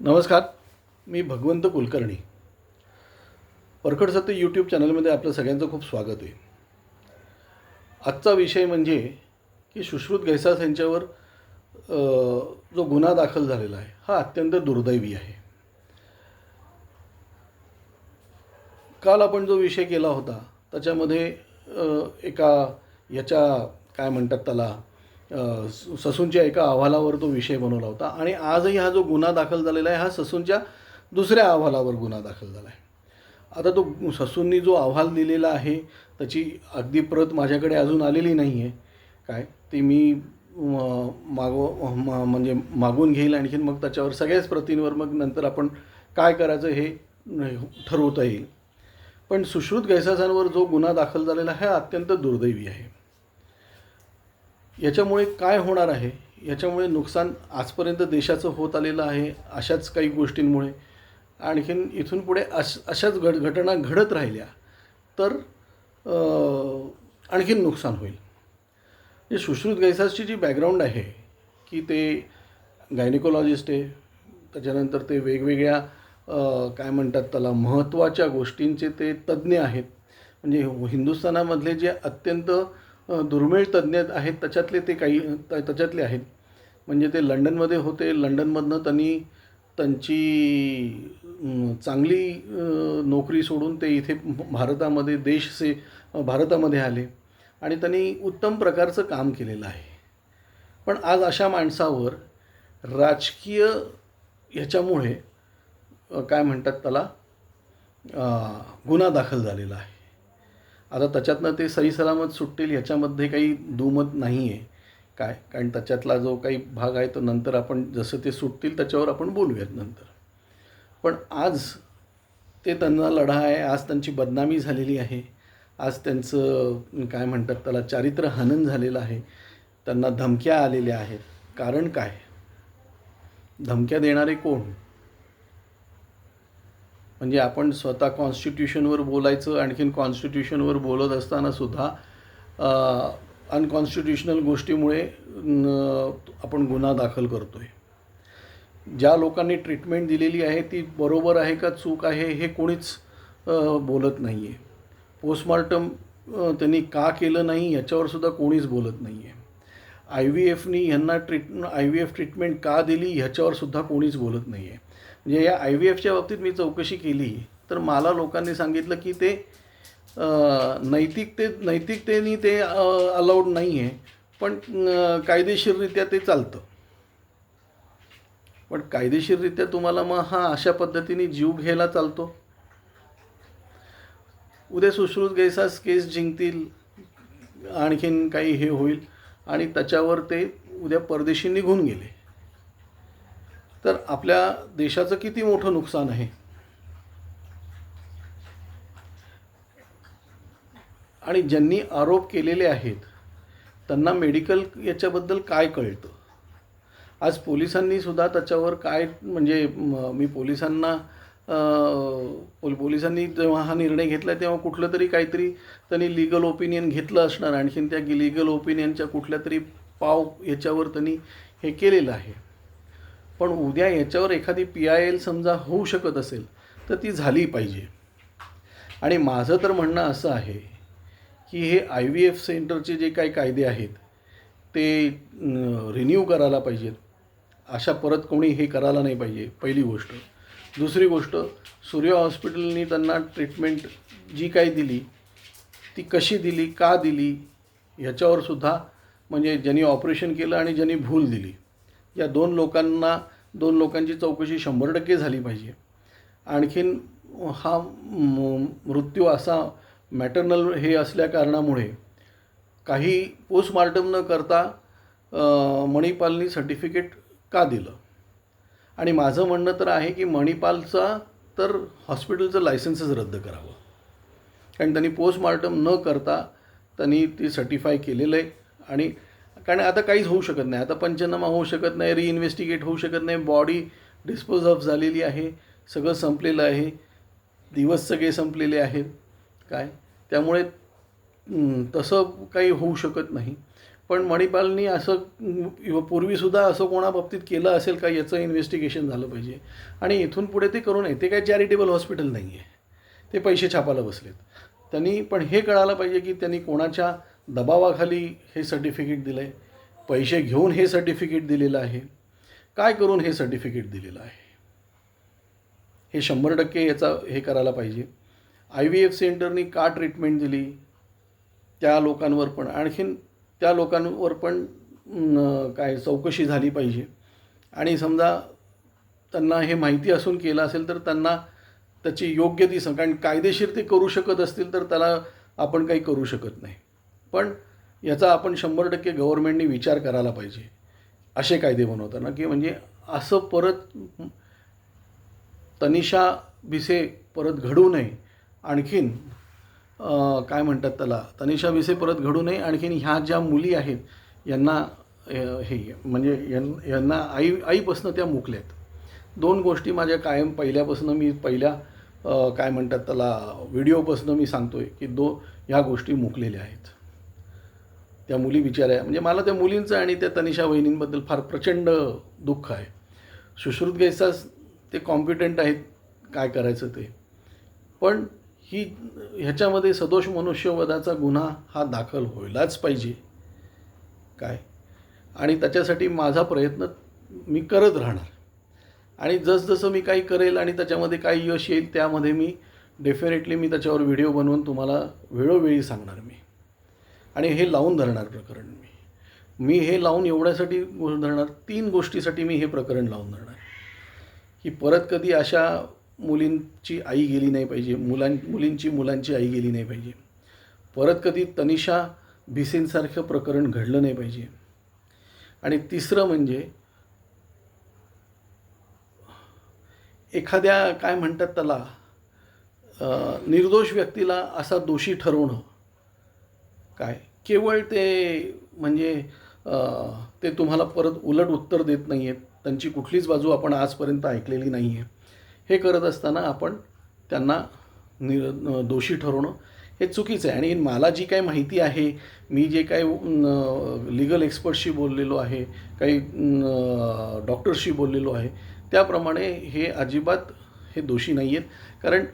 नमस्कार मी भगवंत कुलकर्णी. परखड सत्य यूट्यूब चॅनलमध्ये आपलं सगळ्यांचं खूप स्वागत आहे. आजचा विषय म्हणजे की सुश्रुत गैसास यांच्यावर जो गुन्हा दाखल झालेला आहे हा अत्यंत दुर्दैवी आहे. काल आपण जो विषय केला होता त्याच्यामध्ये एका याच्या काय म्हणतात त्याला ससूनच्या एका अहवालावर तो विषय बनवला होता. आणि आजही हा जो गुन्हा दाखल झालेला आहे हा ससूनच्या दुसऱ्या अहवालावर गुन्हा दाखल झाला आहे. आता तो ससूंनी जो अहवाल दिलेला आहे त्याची अगदी प्रत माझ्याकडे अजून आलेली नाही आहे काय? ते मी म, मागव म्हणजे मागून घेईल आणखीन मग त्याच्यावर सगळ्याच प्रतींवर मग नंतर आपण काय करायचं हे ठरवता येईल. पण सुश्रुत गैसासांवर जो गुन्हा दाखल झालेला आहे हा अत्यंत दुर्दैवी आहे. याच्यामुळे काय होणार आहे? याच्यामुळे नुकसान आजपर्यंत देशाचं होत आलेलं आहे अशाच काही गोष्टींमुळे. आणखीन इथून पुढे अश अशाच घट घटना घडत राहिल्या तर आणखीन नुकसान होईल. जे सुश्रुत गैसासची जी बॅकग्राऊंड आहे की ते गायनिकोलॉजिस्ट आहे त्याच्यानंतर ते वेगवेगळ्या काय म्हणतात त्याला महत्त्वाच्या गोष्टींचे ते तज्ज्ञ आहेत. म्हणजे हिंदुस्थानामधले जे अत्यंत दुर्मिळ तज्ज्ञ आहेत त्याच्यातले ते काही त्याच्यातले आहेत. म्हणजे ते लंडनमध्ये होते. लंडनमधनं त्यांनी त्यांची चांगली नोकरी सोडून ते इथे भारतामध्ये देश से भारतामध्ये आले. आणि त्यांनी उत्तम प्रकारचं काम केलेलं आहे. पण आज अशा माणसावर राजकीय ह्याच्यामुळे काय म्हणतात त्याला गुन्हा दाखल झालेला आहे. आता त्याच्यातनं ते सहीसलामत सुटतील ह्याच्यामध्ये काही दुमत नाही आहे काय? कारण त्याच्यातला जो काही भाग आहे तो नंतर आपण जसं ते सुटतील त्याच्यावर आपण बोलूयात नंतर. पण आज ते त्यांना लढा आहे आज त्यांची बदनामी झालेली आहे आज त्यांचं काय म्हणतात त्याला चारित्र्य हनन झालेलं आहे. त्यांना धमक्या आलेल्या आहेत. कारण काय? धमक्या देणारे कोण? म्हणजे आपण स्वतः कॉन्स्टिट्यूशनवर बोलायचं आणखीन कॉन्स्टिट्यूशनवर बोलत असतानासुद्धा अनकॉन्स्टिट्युशनल गोष्टीमुळे आपण गुन्हा दाखल करतो आहे ज्या लोकांनी ट्रीटमेंट दिलेली आहे ती बरोबर आहे का चूक आहे हे कोणीच बोलत नाही आहे पोस्टमॉर्टम त्यांनी का केलं नाही याच्यावरसुद्धा कोणीच बोलत नाही आहे आय व्ही एफनी ह्यांना treat I V F treatment का दिली ह्याच्यावरसुद्धा कोणीच बोलत नाही आहे म्हणजे या आय व्ही एफच्या बाबतीत मी चौकशी केली तर मला लोकांनी सांगितलं की ते नैतिकते नैतिकतेने ते अलाउड नाही आहे पण कायदेशीररित्या ते चालतं. पण कायदेशीररित्या तुम्हाला मग हा अशा पद्धतीने जीव घ्यायला चालतो. उद्या सुश्रुत गैसास केस जिंकतील आणखीन काही हे होईल आणि त्याच्यावर ते उद्या परदेशी निघून गेले. तर आपल्या देशाचं किती मोठं नुकसान आहे? आणि ज्यांनी आरोप केलेले आहेत त्यांना मेडिकल याच्याबद्दल काय कळतं? आज पोलिसांनी सुद्धा त्याच्यावर काय म्हणजे मी पोलिसांना पोल पोलिसांनी जेव्हा हा निर्णय घेतला तेव्हा कुठलं तरी काहीतरी त्यांनी लिगल ओपिनियन घेतलं असणार. आणखीन त्या लिगल ओपिनियनच्या कुठल्या तरी पाव याच्यावर त्यांनी हे केलेलं आहे. पण उद्या याच्यावर एखादी पी आय एल समजा होऊ शकत असेल तर ती झाली पाहिजे. आणि माझं तर म्हणणं असं आहे की हे आय व्ही एफ सेंटरचे जे काही कायदे आहेत ते रिन्यू करायला पाहिजेत. अशा परत कोणी हे करायला नाही पाहिजे पहिली गोष्ट. दुसरी गोष्ट सूर्य हॉस्पिटलनी त्यांना ट्रीटमेंट जी काही दिली ती कशी दिली का दिली ह्याच्यावर सुद्धा म्हणजे ज्यांनी ऑपरेशन केलं आणि ज्यांनी भूल दिली. या दोन लोकांना दोन लोकांची चौकशी शंभर टक्के झाली पाहिजे. आणखीन हा म- मृत्यू असा मॅटर्नल हे असल्या कारणामुळे काही पोस्टमार्टम न करता मणिपालनी सर्टिफिकेट का दिलं? आणि माझं म्हणणं तर आहे की मणिपालचा तर हॉस्पिटलचं लायसन्सच रद्द करावं. कारण त्यांनी पोस्टमार्टम न करता त्यांनी ते सर्टिफाय केलेलं आहे आणि कारण आता काहीच होऊ शकत नाही. आता पंचनामा होऊ शकत नाही रिइन्व्हेस्टिगेट होऊ शकत नाही बॉडी डिस्पोज ऑफ झालेली आहे सगळं संपलेलं आहे दिवस सगळे संपलेले आहेत काय? त्यामुळे तसं काही होऊ शकत नाही. पण मणिपालनी असं पूर्वीसुद्धा असं कोणाबाबतीत केलं असेल का याचं इन्व्हेस्टिगेशन झालं पाहिजे. आणि इथून पुढे ते करू नये. ते काय चॅरिटेबल हॉस्पिटल नाही आहे ते पैसे छापायला बसलेत. त्यांनी पण हे कळालं पाहिजे की त्यांनी कोणाच्या दबावाखाली हे सर्टिफिकेट दिलं आहे पैसे घेऊन हे सर्टिफिकेट दिलेलं आहे. काय करून हे सर्टिफिकेट दिलेलं आहे? हे शंभर टक्के याचा हे करायला पाहिजे. आय व्ही एफ सेंटरनी का ट्रीटमेंट दिली? त्या लोकांवर पण आणखीन त्या लोकांवर पण काय चौकशी झाली पाहिजे. आणि समजा त्यांना हे माहिती असून केलं असेल तर त्यांना त्याची योग्य ती कारण कायदेशीर ते करू शकत असतील तर त्याला आपण काही करू शकत नाही. पण याचा आपण शंभर टक्के गव्हर्मेंटने विचार करायला पाहिजे. असे कायदे बनवताना की म्हणजे असं परत तनिषा भिसे परत घडू नये. आणखीन काय म्हणतात त्याला? तनिषा भिसे परत घडू नये. आणखीन ह्या ज्या मुली आहेत यांना हे म्हणजे यां- यांना आई आईपासनं त्या मुकल्यात. दोन गोष्टी माझ्या कायम पहिल्यापासून मी पहिल्या काय म्हणतात त्याला व्हिडिओपासून मी सांगतो आहे की दो ह्या गोष्टी मुकलेल्या आहेत. त्या मुली बिचाऱ्या म्हणजे मला त्या मुलींचं आणि त्या तनिषा वहिनींबद्दल फार प्रचंड दुःख आहे. सुश्रुत गैसास ते कॉम्पिटंट आहेत काय करायचं ते. पण ही ह्याच्यामध्ये सदोष मनुष्यवधाचा गुन्हा हा दाखल व्हायलाच पाहिजे. काय? आणि त्याच्यासाठी माझा प्रयत्न मी करत राहणार. आणि जसजसं मी काही करेल आणि त्याच्यामध्ये काही यश येईल त्यामध्ये मी डेफिनेटली मी त्याच्यावर व्हिडिओ बनवून तुम्हाला वेळोवेळी सांगणार मी. आणि हे लावून धरणार प्रकरण मी. मी हे लावून एवढ्यासाठी धरणार तीन गोष्टीसाठी मी हे प्रकरण लावून धरणार. की परत कधी अशा मुलींची आई गेली नाही पाहिजे मुलां मुलींची मुलांची आई गेली नाही पाहिजे. परत कधी तनिषा भिसेंसारखं प्रकरण घडलं नाही पाहिजे. आणि तिसरं म्हणजे एखाद्या काय म्हणतात त्याला निर्दोष व्यक्तीला असा दोषी ठरवणं. काय? केवळ ते म्हणजे ते तुम्हाला परत उलट उत्तर देत नाही आहेत त्यांची कुठलीच बाजू आपण आजपर्यंत ऐकलेली नाही आहे हे करत असताना आपण त्यांना निर दोषी ठरवणं हे चुकीचं आहे. आणि मला जी काही माहिती आहे मी जे काही लिगल एक्सपर्टशी बोललेलो आहे काही डॉक्टर्सशी बोललेलो आहे त्याप्रमाणे हे अजिबात हे दोषी नाही आहेत कारण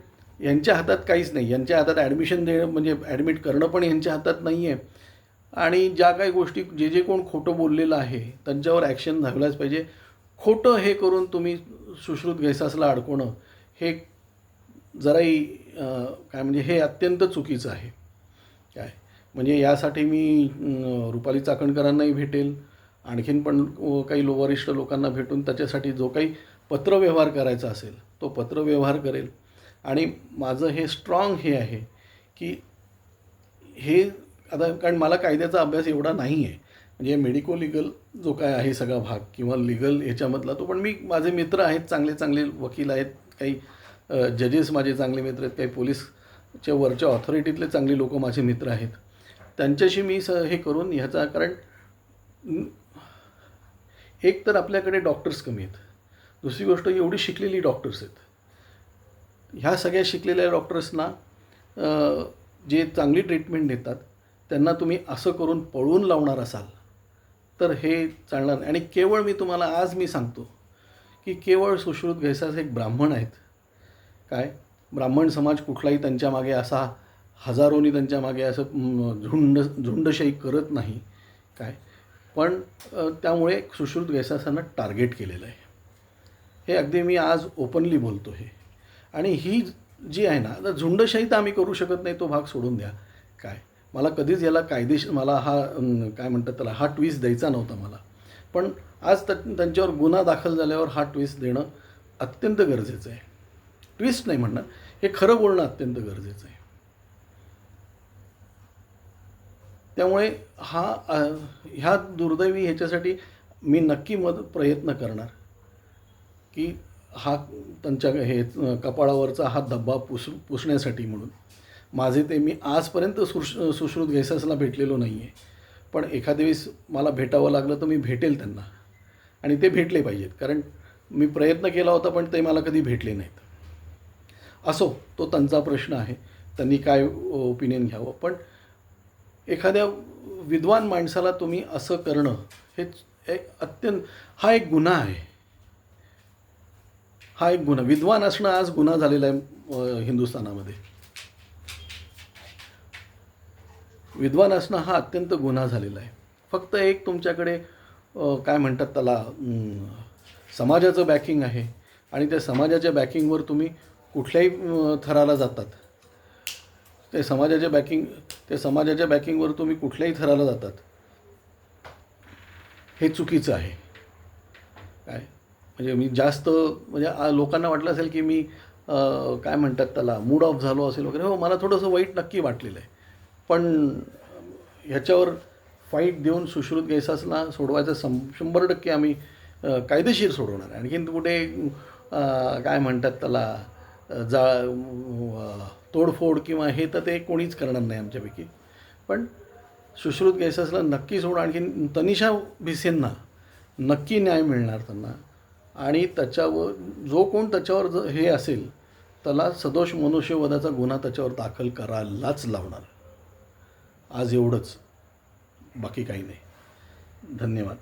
यांच्या हातात काहीच नाही. यांच्या हातात ॲडमिशन देणं म्हणजे ॲडमिट करणं पण यांच्या हातात नाही आहे आणि ज्या काही गोष्टी जे जे कोण खोटं बोललेलं आहे त्यांच्यावर ॲक्शन झालाच पाहिजे. खोटं हे करून तुम्ही सुश्रुत गैसासला अडकवणं हे जराही काय म्हणजे हे अत्यंत चुकीचं आहे. काय? म्हणजे यासाठी मी रुपाली चाकणकरांनाही भेटेल आणखीन पण काही लो वरिष्ठ लोकांना भेटून त्याच्यासाठी जो काही पत्रव्यवहार करायचा असेल तो पत्रव्यवहार करेल. आणि माझं हे स्ट्रॉंग हे आहे की हे आता कारण मला कायद्याचा अभ्यास एवढा नाही आहे म्हणजे मेडिको लिगल जो काय आहे सगळा भाग किंवा लिगल ह्याच्यामधला तो पण मी माझे मित्र आहेत चांगले चांगले वकील आहेत काही जजेस माझे चांगले मित्र आहेत काही पोलीसच्या वरच्या ऑथॉरिटीतले चांगले लोक माझे मित्र आहेत. त्यांच्याशी मी स हे करून ह्याचा कारण एक तर आपल्याकडे डॉक्टर्स कमी आहेत. दुसरी गोष्ट एवढी शिकलेली डॉक्टर्स आहेत. ह्या सगळ्या शिकलेल्या डॉक्टर्सना जे चांगली ट्रीटमेंट देतात त्यांना तुम्ही असं करून पळवून लावणार असाल तर हे चालणार नाही. आणि केवळ मी तुम्हाला आज मी सांगतो की केवळ सुश्रुत घैसास एक ब्राह्मण आहेत. काय? ब्राह्मण समाज कुठलाही त्यांच्या मागे असा हजारोनी त्यांच्या मागे असं झुंड झुंडशाही करत नाही. काय? पण त्यामुळे सुश्रुत गैसासांना टार्गेट केलेलं आहे. हे अगदी मी आज ओपनली बोलतो हे. आणि ही जी आहे ना आता झुंडशाही तर आम्ही करू शकत नाही तो भाग सोडून द्या. काय? मला कधीच याला कायदेशीर मला हा काय म्हणतात त्याला हा ट्विस्ट द्यायचा नव्हता मला. पण आज त त्यांच्यावर गुन्हा दाखल झाल्यावर हा ट्विस्ट देणं अत्यंत गरजेचं आहे. ट्विस्ट नाही म्हणणं हे खरं बोलणं अत्यंत गरजेचं आहे. त्यामुळे हा ह्या दुर्दैवी ह्याच्यासाठी मी नक्की मद प्रयत्न करणार की हा त्यांच्या हे कपाळावरचा हा धब्बा पुस पुसण्यासाठी म्हणून. माझे ते मी आजपर्यंत सुश सुश्रुत गैसासला भेटलेलो नाही आहे पण एखाद्या वेळेस मला भेटावं लागलं तर मी भेटेल त्यांना. आणि ते भेटले पाहिजेत. कारण मी प्रयत्न केला होता पण ते मला कधी भेटले नाहीत. असो तो त्यांचा प्रश्न आहे. त्यांनी काय ओपिनियन घ्यावं. पण एखाद्या विद्वान माणसाला तुम्ही असं करणं हे एक अत्यंत हा एक गुन्हा आहे. हा एक गुन्हा. विद्वान असणं आज गुन्हा झालेला आहे हिंदुस्थानामध्ये. विद्वान असणं हा अत्यंत गुन्हा झालेला आहे. फक्त एक तुमच्याकडे काय म्हणतात त्याला समाजाचं बॅकिंग आहे आणि त्या समाजाच्या बॅकिंगवर तुम्ही कुठल्याही थराला जातात. ते समाजाच्या बॅकिंग ते समाजाच्या बॅकिंगवर तुम्ही कुठल्याही थराला जातात. हे चुकीचं आहे. काय? म्हणजे मी जास्त म्हणजे लोकांना वाटलं असेल की मी काय म्हणतात त्याला मूड ऑफ झालो असेल वगैरे. हो मला थोडंसं वाईट नक्की वाटलेलं आहे. पण ह्याच्यावर फाईट देऊन सुश्रुत गैसासला सोडवायचं सं शंभर टक्के आम्ही कायदेशीर सोडवणार आहे. आणखीन कुठे काय म्हणतात त्याला जा तोडफोड किंवा हे तर ते कोणीच करणार नाही आमच्यापैकी. पण सुश्रुत गैसासला नक्की सोड आणखीन तनिषा भिसेंना नक्की न्याय मिळणार त्यांना. आणि त्याच्यावर जो कोण त्याच्यावर हे असेल त्याला सदोष मनुष्यवधाचा गुन्हा त्याच्यावर दाखल करायलाच लावणार. आज एवढंच. बाकी काही नाही. धन्यवाद.